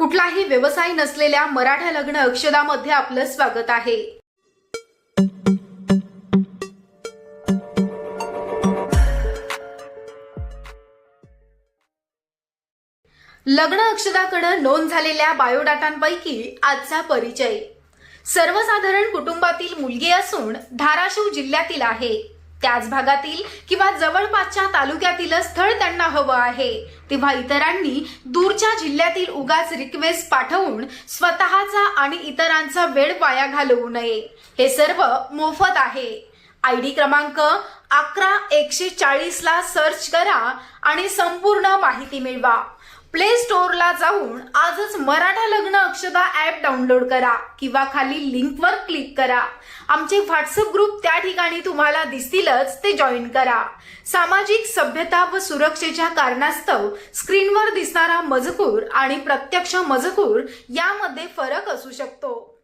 कुठलाही व्यवसाय नसलेल्या मराठा लग्न अक्षदामध्ये आपलं स्वागत आहे. लग्न अक्षदाकडे नोंद झालेल्या बायोडाटांपैकी आजचा परिचय. सर्वसाधारण कुटुंबातील मुलगी असून धाराशिव जिल्ह्यातील आहे. त्याच भागातील किंवा जवळपासच्या तालुक्यातील स्थळ त्यांना हवं आहे. तेव्हा इतरांनी दूरच्या जिल्ह्यातील उगाच रिक्वेस्ट पाठवून स्वतःचा आणि इतरांचा वेळ वाया घालवू नये. हे सर्व मोफत आहे. आय डी क्रमांक अकरा एकशे चाळीसला सर्च करा आणि संपूर्ण माहिती मिळवा. प्ले स्टोअरला जाऊन आजच मराठा लग्न अक्षदा ऍप डाउनलोड करा किंवा खाली लिंकवर क्लिक करा. आमचे व्हॉट्सअप ग्रुप त्या ठिकाणी तुम्हाला दिसतीलच ते जॉईन करा. सामाजिक सभ्यता व सुरक्षेच्या कारणास्तव स्क्रीनवर दिसणारा मजकूर आणि प्रत्यक्ष मजकूर यामध्ये फरक असू शकतो.